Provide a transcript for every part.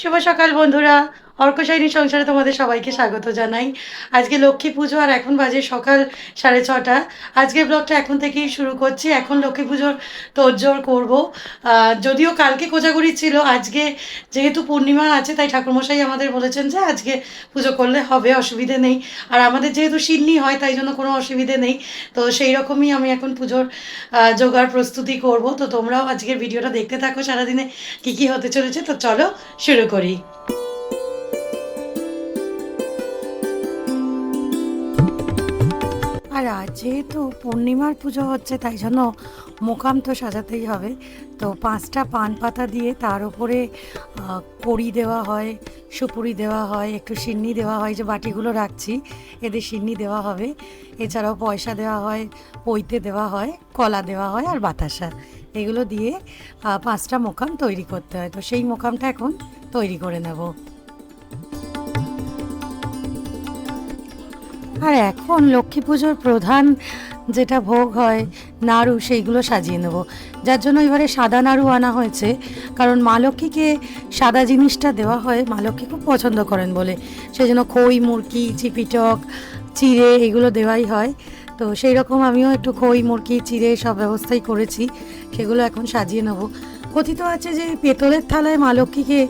শুভ সকাল বন্ধুরা। অর্কশাইনী সংসারে তোমাদের সবাইকে স্বাগত জানাই। আজকে লক্ষ্মী পুজো আর এখন বাজে সকাল সাড়ে ছটা। আজকে ব্লগটা এখন থেকেই শুরু করছি। এখন লক্ষ্মী পুজোর তোড়জোড় করব। যদিও কালকে কোজাগুড়ি ছিল, আজকে যেহেতু পূর্ণিমা আছে, তাই ঠাকুরমশাই আমাদের বলেছেন যে আজকে পুজো করলে হবে, অসুবিধে নেই। আর আমাদের যেহেতু সিন্নি হয়, তাই জন্য কোনো অসুবিধে নেই। তো সেই রকমই আমি এখন পুজোর জোগাড় প্রস্তুতি করব। তো তোমরাও আজকের ভিডিওটা দেখতে থাকো। সারাদিনে কী কী হতে চলেছে? তো চলো শুরু করি। যেহেতু পূর্ণিমার পুজো হচ্ছে, তাই জন্য মোকাম তো সাজাতেই হবে। তো পাঁচটা পান পাতা দিয়ে তার উপরে কড়ি দেওয়া হয়, সুপুরি দেওয়া হয়, একটু সিন্নি দেওয়া হয় যে বাটিগুলো রাখছি, এদের সিন্নি দেওয়া হবে। এছাড়াও পয়সা দেওয়া হয় পইতে দেওয়া হয়, কলা দেওয়া হয় আর বাতাসা। এগুলো দিয়ে পাঁচটা মোকাম তৈরি করতে হয়। তো সেই মোকামটা এখন তৈরি করে নেব। আর এখন লক্ষ্মী পুজোর প্রধান যেটা ভোগ হয়, নাড়ু, সেইগুলো সাজিয়ে নেব। যার জন্য এবারে সাদা নাড়ু আনা হয়েছে, কারণ মা লক্ষ্মীকে সাদা জিনিসটা দেওয়া হয়, মা লক্ষ্মী খুব পছন্দ করেন বলে। সেই জন্য খই মুরকি চিপিটক, চিড়ে, এগুলো দেওয়াই হয়। তো সেই রকম আমিও একটু খই মুরকি চিড়ে সব ব্যবস্থাই করেছি, সেগুলো এখন সাজিয়ে নেব। কথিত আছে যে পেতলের থালায় মা লক্ষ্মীকে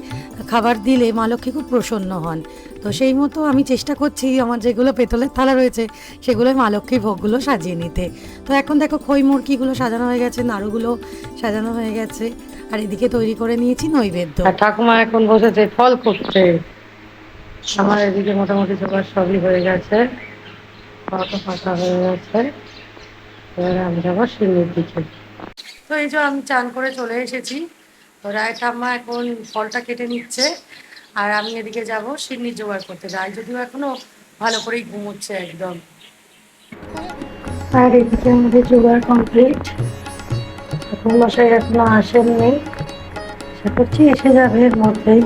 খাবার দিলে মা লক্ষ্মী খুব প্রসন্ন হন। তো সেই মতো আমি চেষ্টা করছি আমার যেগুলো পেতলের থালা রয়েছে, সেগুলোই মা লক্ষ্মীর ভোগগুলো সাজিয়ে নিতে। তো এখন দেখো খই, মুরগিগুলো সাজানো হয়ে গেছে, নাড়ুগুলো সাজানো হয়ে গেছে, আর এদিকে তৈরি করে নিয়েছি নৈবেদ্য। ঠাকুমা এখন বসেছে, ফল করতে আমার এদিকে মোটামুটি সবার সবই হয়ে গেছে। কত ফাঁকা হয়ে গেছে এবারে আমি যাব সিন্নির দিকে। তো এই যে আমি চান করে চলে এসেছি। তো রায় ঠাম্মা এখন ফলটা কেটে নিচ্ছে। আর আমি এদিকে যাব সিন্নির জোগাড় করতে। রায় যদিও এখনও ভালো করেই ঘুমোচ্ছে একদম। আর এদিকে আমাদের জোগাড় কমপ্লিট। এখন মশাই এখনও আসেননি। আশা করছি এসে যাবে এর মধ্যেই।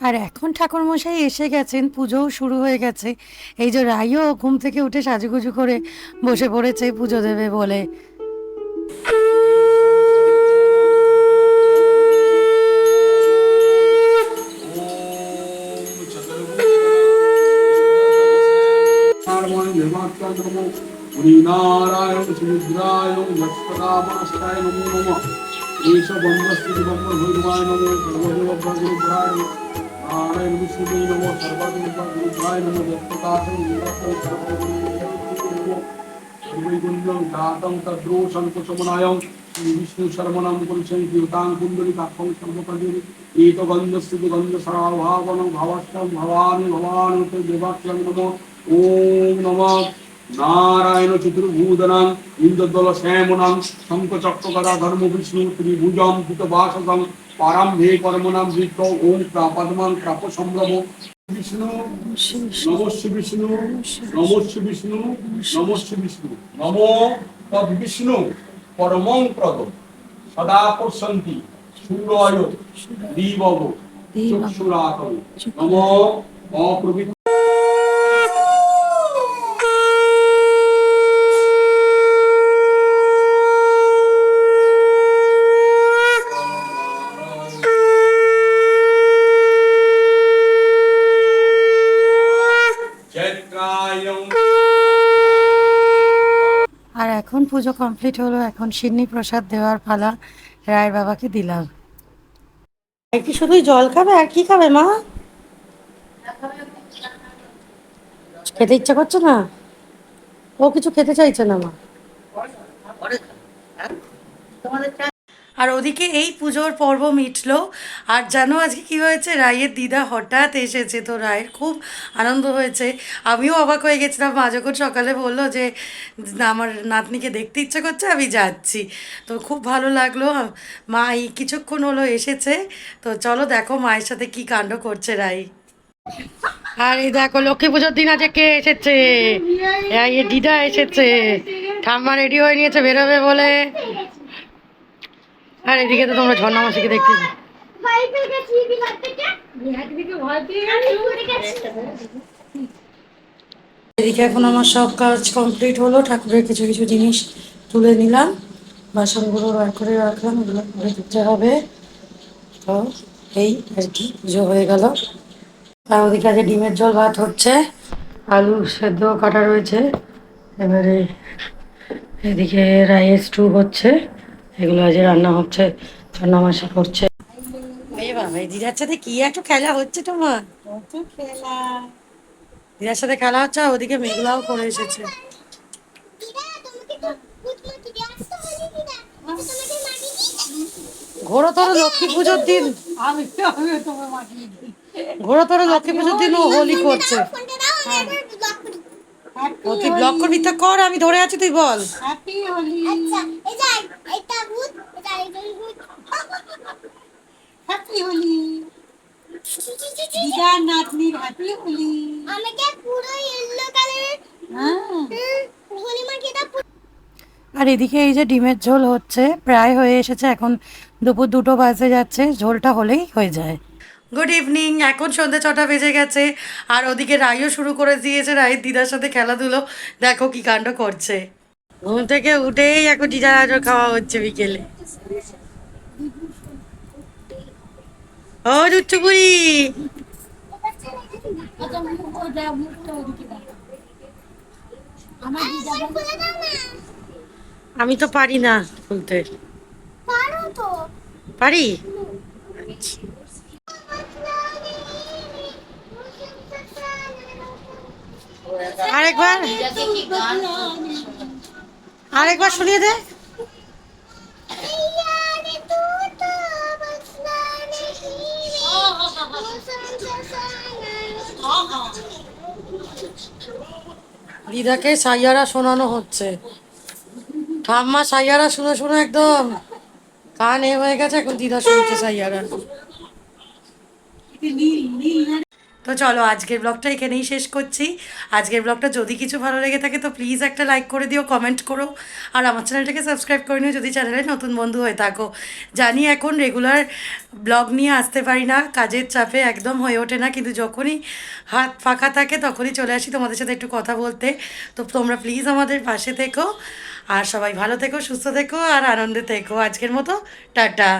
আর এখন ঠাকুরমশাই এসে গেছেন, পুজোও শুরু হয়ে গেছে। এই যে রাইও ঘুম থেকে উঠে সাজুগুজু করে বসে পড়েছে পুজো দেবে বলে। সমুদ্রায় নমো সর্বদেব নমো দত্তকাশং বৈকুণ্ঠং দাতং তদ্রোষং কুসুমনায়ং শ্রী বিষ্ণু শর্মণং পুরুষং কীর্তাং কুণ্ডলী কাক্ষং সর্বপদে এক গন্ধস্থিতি গন্ধ সরাভাবনং ভবষ্টং ভবানি ভবানি দেবাক্ষং নমো। ওম নমঃ। নারায়ণ চতুর্ভূদনাং ইন্দ্রদল শ্যামনাং শঙ্কচক্রকরা ধর্ম বিষ্ণু ত্রিভুজং ভূতবাসং পারাম্ভে কর্মণাম বৃত্ত ওম প্রাপদমান প্রাপ সম্ভ্রম বিষ্ণু, নমস্য বিষ্ণু নমস্য বিষ্ণু নমস্য বিষ্ণু। নম তদ বিষ্ণু, পরমং প্রদ। সদা পশ্যন্তি সূর্যয় দিবগ চক্ষুরাতম। নম অপ্রবৃত্ত চৈত্রায়ং আর এখন পুজো কমপ্লিট হলো এখন সিন্নি প্রসাদ দেওয়ার পালা রায়ের বাবাকে দিলাম। কি শুধুই জল খাবে? আর কি খাবে মা? খেতে ইচ্ছা করছে না? ও কিছু খেতে চাইছে না মা। আর ওদিকে এই পুজোর পর্ব মিটলো। আর জানো আজকে কি হয়েছে? রায়ের দিদা হঠাৎ এসেছে তো রায়ের খুব আনন্দ হয়েছে। আমিও অবাক হয়ে গেছিলাম। মা যখন সকালে বলল যে, আমার নাতনিকে দেখতে ইচ্ছে করছে, আমি যাচ্ছি। তো খুব ভালো লাগল। মা এই কিছুক্ষণ হলো এসেছে। তো চলো দেখো মায়ের সাথে কি কাণ্ড করছে রায় আর এই দেখো লক্ষ্মী পুজোর দিন আজকে কে এসেছে? দিদা এসেছে। ঠাম্মা রেডি হয়ে নিয়েছে, বেরোবে বলে। আর এদিকে তো তোমরা ঝর্ণা মাসিকে দেখতে ভয় পেয়ে গেছি বিরাট থেকে বিরাট ভয় পেয়ে গেছি। এদিকে এখন আমার সব কাজ কমপ্লিট হলো ঠাকুরের কিছু কিছু জিনিস তুলে নিলাম। বাসনগুলো বার করে রাখলাম এগুলো করে দিতে হবে। তো এই আর কি পুজো হয়ে গেল। আর ওদিকে আজকে ডিমের জল ভাত হচ্ছে আলু সেদ্ধ কাটা রয়েছে। এবারে এদিকে রাইস টু হচ্ছে। এগুলো আজ রান্না হচ্ছে রান্না মাসি করছে। এই বাবা দিদার সাথে কি একটু খেলা হচ্ছে তোমার? খেলা। দিদার সাথে খেলা হচ্ছে ওদিকে মেঘলাও করে এসেছে। ঘোরতর লক্ষ্মী পুজোর দিন। আমি মাটিয়ে ঘোরতর লক্ষ্মী পুজোর দিন ও হোলি করছে। করি। ও তুই ব্লক করবি? তো কর আমি ধরে আছি তুই বল। হ্যাপি হোলি আচ্ছা এই যাই এটা ভূত এটা একজন ভূত হ্যাপি হোলি চি, চি, চি, চি, চি। দিদার আমাকে পুরো ইয়েলো আর এদিকে এই যে ডিমের ঝোল হচ্ছে, প্রায় হয়ে এসেছে, এখন দুপুর দুটো বাজে যাচ্ছে, ঝোলটা হলেই হয়ে যায়। গুড ইভিনিং এখন সন্ধে ছটা বেজে গেছে, আর ওদিকে রাইও শুরু করে দিয়েছে রায়ের দিদার সাথে খেলাধুলো, দেখো কি কাণ্ড করছে। ঘুম থেকে উঠেই এখন দিদার আজর খাওয়া হচ্ছে বিকেলে। ও না আমি তো পারি না খুলতে পারো? আরেকবার। আরেকবার শুনিয়ে দে। দিদাকে সাইয়ারা শোনানো হচ্ছে। ঠাম্মা সাইয়ারা শুনে শুনে একদম কান এ হয়ে গেছে, এখন দিদা শুনছে সাইয়ারা। তো চলো, আজকের ব্লগটা এখানেই শেষ করছি। আজকের ব্লগটা যদি কিছু ভালো লেগে থাকে, তো প্লিজ একটা লাইক করে দিও কমেন্ট করো। আর আমার চ্যানেলটাকে সাবস্ক্রাইব করে নিও যদি চ্যানেলে নতুন বন্ধু হয়ে থাকো। জানি এখন রেগুলার ব্লগ নিয়ে আসতে পারি না, কাজের চাপে একদম হয়ে ওঠে না, কিন্তু যখনই হাত ফাঁকা থাকে তখনই চলে আসি তোমাদের সাথে একটু কথা বলতে। তো তোমরা প্লিজ আমাদের পাশে থেকো। আর সবাই ভালো থেকো, সুস্থ থেকো, আর আনন্দে থেকো। আজকের মতো, টাটা।